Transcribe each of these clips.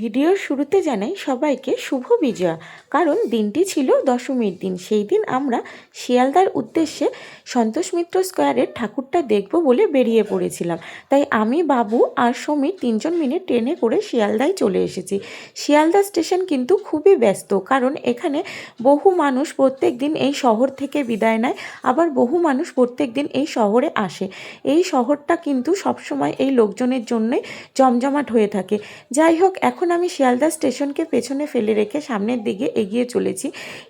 ভিডিওর শুরুতে জানাই সবাইকে শুভ বিজয়া। কারণ দিনটি ছিল দশমীর দিন। সেই দিন আমরা শিয়ালদার উদ্দেশ্যে সন্তোষ মিত্র স্কোয়ারের ঠাকুরটা দেখব বলে বেরিয়ে পড়েছিলাম। তাই আমি, বাবু আর সমীর তিনজন মিলে ট্রেনে করে শিয়ালদায় চলে এসেছি। শিয়ালদা স্টেশন কিন্তু খুবই ব্যস্ত, কারণ এখানে বহু মানুষ প্রত্যেক দিন এই শহর থেকে বিদায় নেয়, আবার বহু মানুষ প্রত্যেক দিন এই শহরে আসে। এই শহরটা কিন্তু সবসময় এই লোকজনের জন্যই জমজমাট হয়ে থাকে। যাই হোক, এখন আমি শিয়ালদা স্টেশনকে পেছনে ফেলে রেখে সামনের দিকে এগিয়ে চলেছি,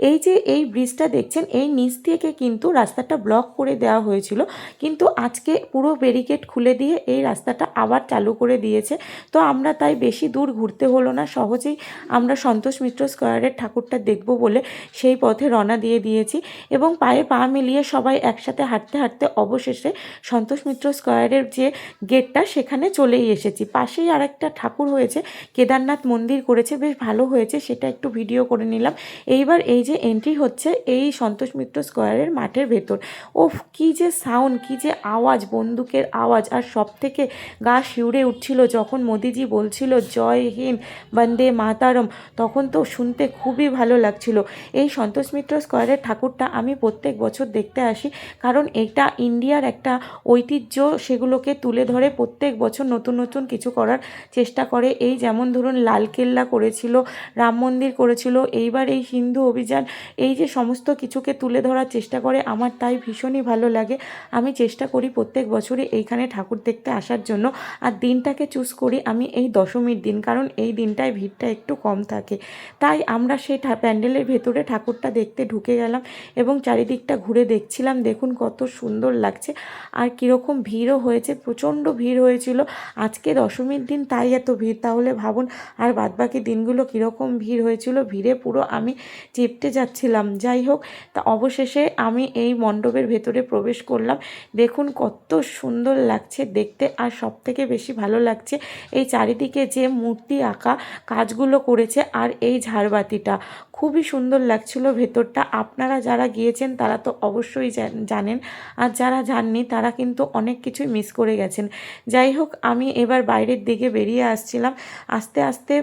এই যে এই ব্রিজটা দেখছেন, এই নিচ থেকে কিন্তু রাস্তাটা ব্লক করে দেওয়া হয়েছিল। কিন্তু আজকে পুরো ব্যারিকেড খুলে দিয়ে এই রাস্তাটা আবার চালু করে দিয়েছে। তো আমরা তাই বেশি দূর ঘুরতে হলো না, সহজেই আমরা সন্তোষ মিত্র স্কোয়ারের ঠাকুরটা দেখব বলে সেই পথে রওনা দিয়ে দিয়েছি এবং পায়ে পা মিলিয়ে সবাই একসাথে হাঁটতে হাঁটতে অবশেষে সন্তোষ মিত্র স্কোয়ারের যে গেটটা সেখানে চলেই এসেছি। পাশেই আরেকটা ঠাকুর হয়েছে, কেদারনাথ মন্দির করেছে, বেশ ভালো হয়েছে, সেটা একটু ভিডিও করে নিলাম। এইবার এই যে এন্ট্রি হচ্ছে এই সন্তোষ মিত্র স্কোয়ারের মাঠের ভেতর। ওফ, কি যে সাউন্ড কি যে আওয়াজ, বন্দুকের আওয়াজ। আর সব থেকে গা শিউরে উঠছিল যখন মোদিজি বলছিল, জয় হিন্দ, বন্দে মাতারম, তখন তো শুনতে খুবই ভালো লাগছিল। এই সন্তোষ মিত্র স্কোয়ারের ঠাকুরটা আমি প্রত্যেক বছর দেখতে আসি, কারণ এটা ইন্ডিয়ার একটা ঐতিহ্য, সেগুলোকে তুলে ধরে প্রত্যেক বছর নতুন নতুন কিছু করার চেষ্টা করে। এই যেমন ধরুন লালকেল্লা করেছিল, রাম মন্দির করেছিল। এইবার এই হিন্দু অভিযান, এই যে সমস্ত কিছুকে তুলে ধরার চেষ্টা করে, আমার তাই ভীষণই ভালো লাগে। আমি চেষ্টা করি প্রত্যেক বছরই এইখানে ঠাকুর দেখতে আসার জন্য। আর দিনটাকে চুজ করি আমি এই দশমীর দিন, কারণ এই দিনটায় ভিড়টা একটু কম থাকে। তাই আমরা সেই প্যান্ডেলের ভেতরে ঠাকুরটা দেখতে ঢুকে গেলাম এবং চারিদিকটা ঘুরে দেখছিলাম। দেখুন কত সুন্দর লাগছে। আর কীরকম ভিড়ও হয়েছে, প্রচণ্ড ভিড় হয়েছিল। আজকে দশমীর দিন তাই এত ভিড়, তাহলে ভাবুন আর বাদবাকি দিনগুলো কীরকম ভিড় হয়েছিল, ভিড়ে পুরো আমি চেপটে যাচ্ছিলাম। যাই হোক, তা অবশেষে আমি এই মণ্ডপের ভেতরে প্রবেশ করলাম। দেখুন কত সুন্দর লাগছে দেখতে আর সব থেকে বেশি ভালো লাগছে এই চারিদিকে যে মূর্তি আঁকা কাজগুলো করেছে আর এই ঝাড়বাতিটা। খুবই সুন্দর লাগছিল ভেতরটা। আপনারা যারা গিয়েছেন, তারা তো অবশ্যই জানেন। আর যারা যাননি, তারা কিন্তু অনেক কিছুই মিস করে গেছেন। যাই হোক, আমি এবার বাইরের দিকে বেরিয়ে আসছিলাম। আস্তে আস্তে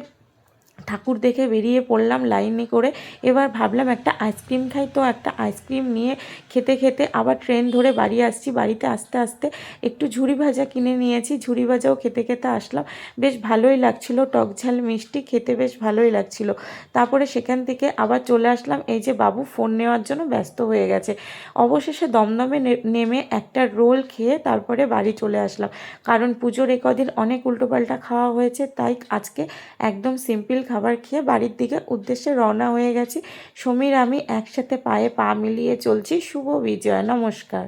ঠাকুর দেখে বেরিয়ে পড়লাম লাইনে করে। এবার ভাবলাম একটা আইসক্রিম খাই তো, একটা আইসক্রিম নিয়ে খেতে খেতে আবার ট্রেন ধরে বাড়ি আসছি। বাড়িতে আস্তে আস্তে একটু ঝুড়ি ভাজা কিনে নিয়েছি। ঝুড়ি ভাজাও খেতে খেতে আসলাম। বেশ ভালোই লাগছিল। টক ঝাল মিষ্টি খেতে বেশ ভালোই লাগছিল। তারপরে সেখান থেকে আবার চলে আসলাম। এই যে বাবু ফোন নেওয়ার জন্য ব্যস্ত হয়ে গেছে। অবশেষে দমদমে নেমে একটা রোল খেয়ে তারপরে বাড়ি চলে আসলাম। কারণ পুজোর একদিন অনেক উল্টোপাল্টা খাওয়া হয়েছে, তাই আজকে একদম সিম্পল খাবার খেয়ে বাড়ির দিকে উদ্দেশ্যে রওনা হয়ে গেছি। সমীর, আমি একসাথে পায়ে পা মিলিয়ে চলছি। শুভ বিজয়। নমস্কার।